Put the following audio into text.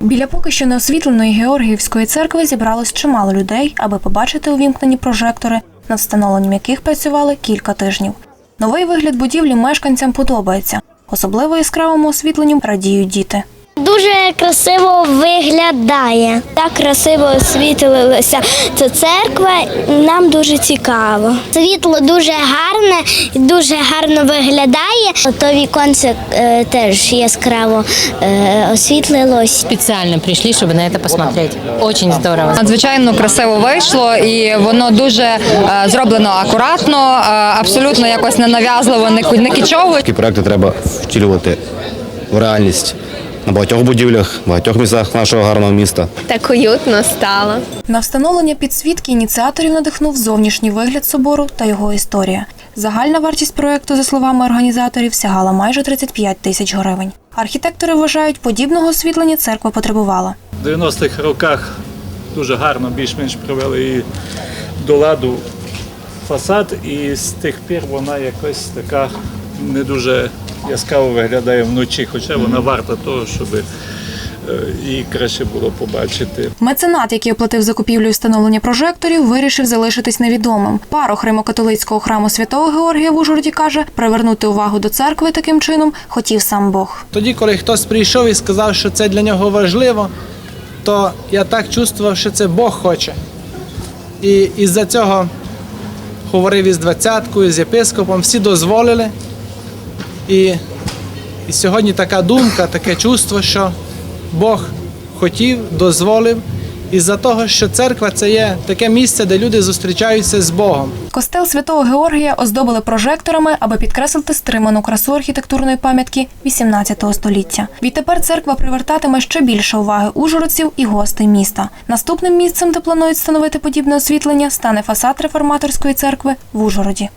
Біля поки що неосвітленої Георгіївської церкви зібралось чимало людей, аби побачити увімкнені прожектори, над встановленням яких працювали кілька тижнів. Новий вигляд будівлі мешканцям подобається. Особливо яскравому освітленню радіють діти. Дуже красиво виглядає. Так красиво освітлилася ця церква. Нам дуже цікаво. Світло дуже гарне, дуже гарно виглядає. То віконце е, теж яскраво е, освітлилось. специально пришли, чтобы на это посмотреть. Очень здорово. Надзвичайно красиво вийшло, і воно дуже е, зроблено акуратно, е, абсолютно якось ненав'язливо, не не кічово. Такі проекти треба втілювати в реальність на багатьох будівлях, багатьох містах нашого гарного міста. Так уютно стало. На встановлення підсвітки ініціаторів надихнув зовнішній вигляд собору та його історія. Загальна вартість проекту, за словами організаторів, сягала майже 35 тисяч гривень. Архітектори вважають, подібного освітлення церква потребувала. В 90-х роках дуже гарно більш-менш привели її до ладу фасад, і з тих пір вона якось така не дуже яскраво виглядає вночі, хоча вона варта того, щоб е, її краще було побачити. Меценат, який оплатив закупівлю і встановлення прожекторів, вирішив залишитись невідомим. Парох Римо-католицького храму святого Георгія в Ужгороді каже, привернути увагу до церкви таким чином хотів сам Бог. Тоді, коли хтось прийшов і сказав, що це для нього важливо, то я так чувствував, що це Бог хоче. І із-за цього говорив із двадцяткою, з єпископом, всі дозволили. І, і сьогодні така думка, таке чувство, що Бог хотів, дозволив, із-за того, що церква це є таке місце, де люди зустрічаються з Богом. Костел святого Георгія оздобили прожекторами, аби підкреслити стриману красу архітектурної пам'ятки 18 століття. Відтепер церква привертатиме ще більше уваги ужгородців і гостей міста. Наступним місцем, де планують встановити подібне освітлення, стане фасад реформаторської церкви в Ужгороді.